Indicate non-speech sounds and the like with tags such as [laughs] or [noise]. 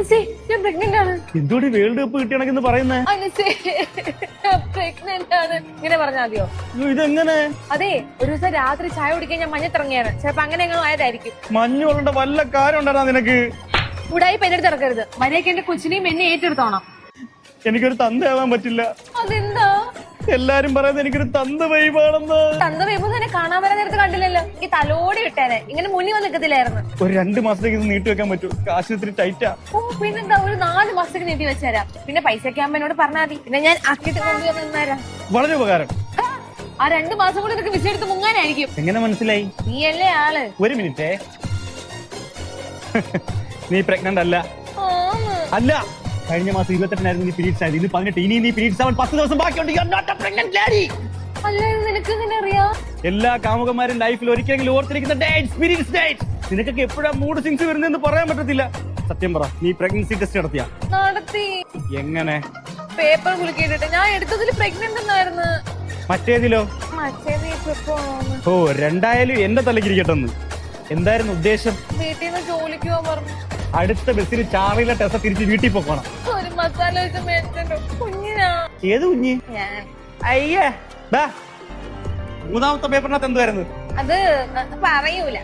അനുസേ ഞാൻ പ്രഗ്നന്റ് ആണ്. എന്തുകൂടി world cup കിട്ടിയണെന്ന് പറയുന്നേ? അനുസേ പ്രഗ്നന്റ് ആണ്. ഇങ്ങനെ പറഞ്ഞാൽ മതിയോ? ഇതെങ്ങനെ? അതെ ഒരു ദിവസം രാത്രി ചായ കുടിക്കാൻ ഞാൻ മഞ്ഞത്തിറങ്ങിയാണ് ചിലപ്പോ അങ്ങനെ എങ്ങനെ ആയതായിരിക്കും. മഞ്ഞ് കൊണ്ട വല്ല കാര്യം ഉണ്ടാ നിനക്ക്? ഉടായി പെണ്ണെടുത്ത് ഇറക്കരുത്. മര്യാദയ്ക്ക് എന്റെ കൊച്ചിനെയും എന്നെ ഏറ്റെടുത്തോണം. എനിക്കൊരു തന്തയാവാൻ പറ്റില്ല. അതെന്താ? എല്ലാരും പറയുന്നത് എനിക്കൊരു തന്ത വൈബാണെന്ന് തന്ത വൈബ് തന്നെ കാണാൻ വരാൻ നേരത്തെ കണ്ടില്ലല്ലോ. ഈ തലോടി വിട്ടേനെ. ഇങ്ങനെ മുന്നിൽ വന്ന് നിൽക്കത്തില്ലായിരുന്നു ഒരു രണ്ട് മാസത്തേക്ക് ഇത് നീട്ടി വെക്കാൻ പറ്റൂ. കാശ് ഇത്തിരി ടൈറ്റാ ഓ പിന്നെന്താ ഒരു നാല് മാസത്തേക്ക് നീട്ടി വെച്ചുതരാം. പിന്നെ പൈസ ക്യാമ്പനോട് എന്നോട് പറഞ്ഞാൽ മതി. പിന്നെ ഞാൻ ആക്കിയിട്ട് കൊണ്ടുവന്ന് തന്നേരാം. വളരെ ഉപകാരം. ആ, രണ്ടു മാസം കൂടി നിനക്ക് വിസ എടുത്ത് മുങ്ങാനായിരിക്കും. എങ്ങനെ മനസ്സിലായി? നീ അല്ലേ ആൾ. ഒരു മിനിറ്റേ. [laughs] നീ പ്രഗ്നന്റ് അല്ല. അല്ല. കഴിഞ്ഞ മാസം ഇരുപത്തെട്ടിനായിരുന്നു നീ പീരീഡ്സ് ആയത്. ഇന്ന് പതിനെട്ട്. ഇനി നീ പീരീഡ്സ് ആവാൻ പത്ത് ദിവസം ബാക്കിയുണ്ട്. അല്ല നിനക്ക് അറിയാം? എല്ലാ കാമുകന്മാരും ലൈഫിൽ ഒരിക്കലെങ്കിലും ഓർത്തിരിക്കുന്ന ഡേറ്റ് പീരീഡ്സ് ഡേറ്റ് നിനക്കൊക്കെ എപ്പോഴാ മൂഡ് സിങ്സ് വരുന്നെന്ന് പറയാൻ പറ്റത്തില്ല. സത്യം പറ നീ പ്രഗ്നൻസി ടെസ്റ്റ് നടത്തിയ? നടത്തി. എങ്ങനെ? പേപ്പർ കുലുക്കിയിട്ടിട്ട്. ഞാൻ എടുത്തതിൽ പ്രഗ്നന്റ് എന്നായിരുന്നു. മറ്റേതിലോ? ഓ രണ്ടായാലും എന്റെ തലക്കിരിക്കട്ടെന്ന് എന്തായിരുന്നു ഉദ്ദേശം? വീട്ടിൽ നിന്ന് ജോലിക്ക് പോകാൻ പറഞ്ഞു. അടുത്ത ബസ്സിൽ ചാറിലെ ടെസ തിരിച്ച് വീട്ടിൽ പോകണം ഒരു മസാല വെച്ച് മേടിച്ചോ കുഞ്ഞിനാ. ഏത് കുഞ്ഞി? ഞാൻ അയ്യേ. ദാ, മൂന്നാമത്തെ പേപ്പറിനകത്ത് എന്തുവായിരുന്നു? അത് പറയൂല.